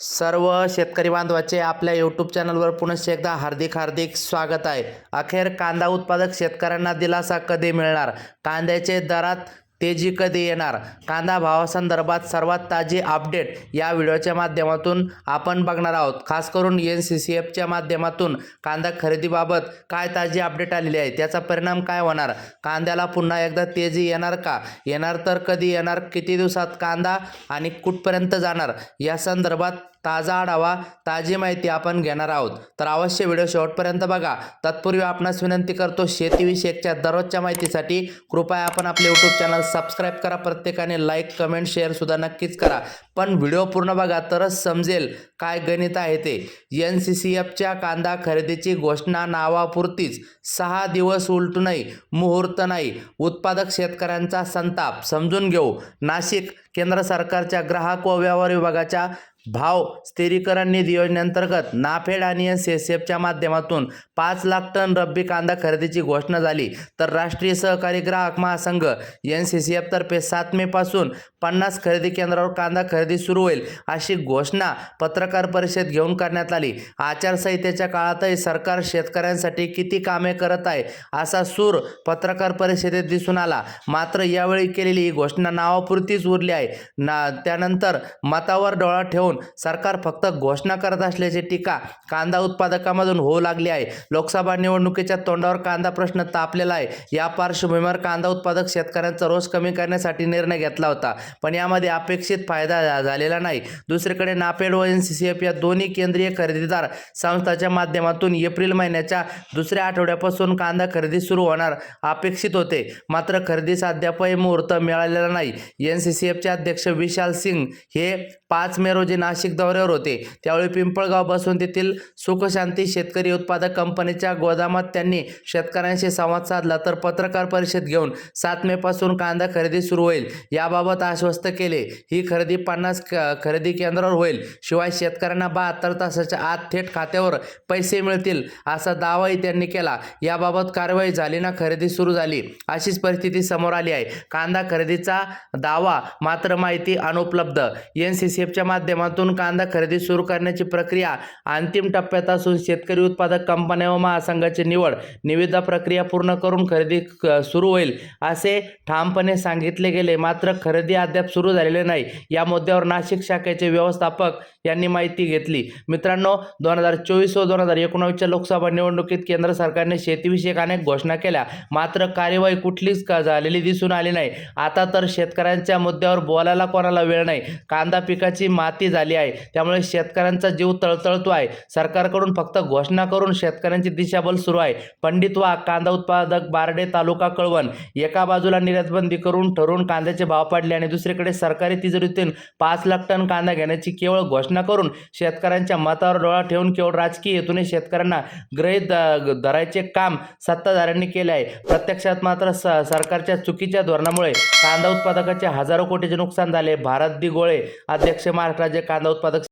सर्व शेतकरी बांधवाचे आपल्या यूट्यूब चॅनलवर पुनश्च एकदा हार्दिक हार्दिक स्वागत आहे. अखेर कांदा उत्पादक शेतकऱ्यांना दिलासा कधी मिळणार? कांद्याचे दरात तेजी कधी येणार? कांदा भावासंदर्भात सर्वात ताजी अपडेट या व्हिडिओच्या माध्यमातून आपण बघणार आहोत. खास करून एन सी सी एफच्या माध्यमातून कांदा खरेदीबाबत काय ताजी अपडेट आलेली आहे त्याचा परिणाम काय होणार? कांद्याला पुन्हा एकदा तेजी येणार का? येणार तर कधी येणार? किती दिवसात कांदा आणि कुठपर्यंत जाणार? या संदर्भात ताजा आढावा ताजी माहिती आपण घेणार आहोत. तर अवश्य व्हिडिओ शेवटपर्यंत बघा. तत्पूर्वी आपणास विनंती करतो शेतीविषयकच्या दररोजच्या माहितीसाठी कृपया आपण आपले यूट्यूब चॅनल सबस्क्राईब करा. प्रत्येकाने लाईक कमेंट शेअर सुद्धा नक्कीच करा. पण व्हिडिओ पूर्ण बघा तरच समजेल काय गणित आहे ते. एन सी सी एफच्या कांदा खरेदीची घोषणा नावापुरतीच. सहा दिवस उलटूनही मुहूर्त नाही. उत्पादक शेतकऱ्यांचा संताप समजून घेऊ. नाशिक केंद्र सरकारच्या ग्राहक व व्यवहार विभागाच्या भाव स्थिरीकरण निधी योजनेअंतर्गत नाफेड आणि एन सी एस एफच्या माध्यमातून पाच लाख टन रब्बी कांदा खरेदीची घोषणा झाली. तर राष्ट्रीय सहकारी ग्राहक महासंघ एन सी सी एफतर्फे सात मेपासून पन्नास खरेदी केंद्रावर कांदा खरेदी सुरू होईल अशी घोषणा पत्रकार परिषद घेऊन करण्यात आली. आचारसंहितेच्या काळातही सरकार शेतकऱ्यांसाठी किती कामे करत आहे असा सूर पत्रकार परिषदेत दिसून आला. मात्र यावेळी केलेली ही घोषणा नावापुरतीच उरली आहे. ना त्यानंतर मतावर डोळा ठेवून सरकार फक्त घोषणा करत असल्याची टीका कांदा उत्पादकामधून होऊ लागली आहे. लोकसभा निवडणुकीच्या तोंडावर कांदा प्रश्न तापलेला आहे. या पार्श्वभूमीवर कांदा उत्पादक शेतकऱ्यांचा रोष कमी करण्यासाठी निर्णय घेतला होता पण यामध्ये अपेक्षित फायदा झा- झालेला नाही. दुसरीकडे नापेड व एन सी सी एफ या दोन्ही केंद्रीय खरेदीदार संस्थांच्या माध्यमातून एप्रिल महिन्याच्या दुसऱ्या आठवड्यापासून कांदा खरेदी सुरू होणार अपेक्षित होते. मात्र खरेदीचा अद्यापही मुहूर्त मिळालेला नाही. एन सी सी एफच्या पक्षाचे अध्यक्ष विशाल सिंग हे पाच मे रोजी नाशिक दौऱ्यावर होते. त्यावेळी पिंपळगाव बसून तेथील सुखशांती शेतकरी उत्पादक कंपनीच्या गोदामात त्यांनी शेतकऱ्यांशी संवाद साधला तर पत्रकार परिषद घेऊन सात मे पासून कांदा खरेदी सुरू होईल. याबाबत आश्वस्त केले ही खरेदी पन्नास खरेदी केंद्रावर होईल. शिवाय शेतकऱ्यांना बहात्तर तासाच्या आत थेट खात्यावर पैसे मिळतील असा दावाही त्यांनी केला. याबाबत कारवाई झाली ना खरेदी सुरू झाली अशीच परिस्थिती समोर आली आहे. कांदा खरेदीचा दावा मात्र माहिती अनुपलब्ध. एन सी सी एफच्या माध्यमातून कांदा खरेदी सुरू करण्याची प्रक्रिया अंतिम टप्प्यात असून शेतकरी उत्पादक कंपन्या व महासंघाची निवड निविदा प्रक्रिया पूर्ण करून खरेदी क- सुरू होईल असे ठामपणे सांगितले गेले. मात्र खरेदी अद्याप सुरू झालेले नाही. या मुद्द्यावर नाशिक शाखेचे व्यवस्थापक यांनी माहिती घेतली. मित्रांनो दोन हजार चोवीस व दोन हजार एकोणावीसच्या लोकसभा निवडणुकीत केंद्र सरकारने शेतीविषयक अनेक घोषणा केल्या. मात्र कार्यवाही कुठलीच झालेली दिसून आली नाही. आता तर शेतकऱ्यांच्या मुद्द्यावर बोलायला कोणाला वेळ नाही. कांदा पिकाची माती झाली आहे. त्यामुळे शेतकऱ्यांचा जीव तळतळतो आहे. सरकारकडून फक्त घोषणा करून शेतकऱ्यांची दिशाभूल सुरू आहे. पंडित वा कांदा उत्पादक बारडे तालुका कळवण. एका बाजूला निर्यातबंदी करून ठरवून कांद्याचे भाव पडले आणि दुसरीकडे सरकारी तिजोरीतून पाच लाख टन कांदा घेण्याची केवळ घोषणा करून शेतकऱ्यांच्या मतावर डोळा ठेवून केवळ राजकीय हेतूने शेतकऱ्यांना ग्रहित धरायचे काम सत्ताधाऱ्यांनी केले आहे. प्रत्यक्षात मात्र स सरकारच्या चुकीच्या धोरणामुळे कांदा उत्पादकाचे हजारो कोटीचे नुकसान झाले. भारत दी अध्यक्ष महाराष्ट्र राज्य कांदा उत्पादक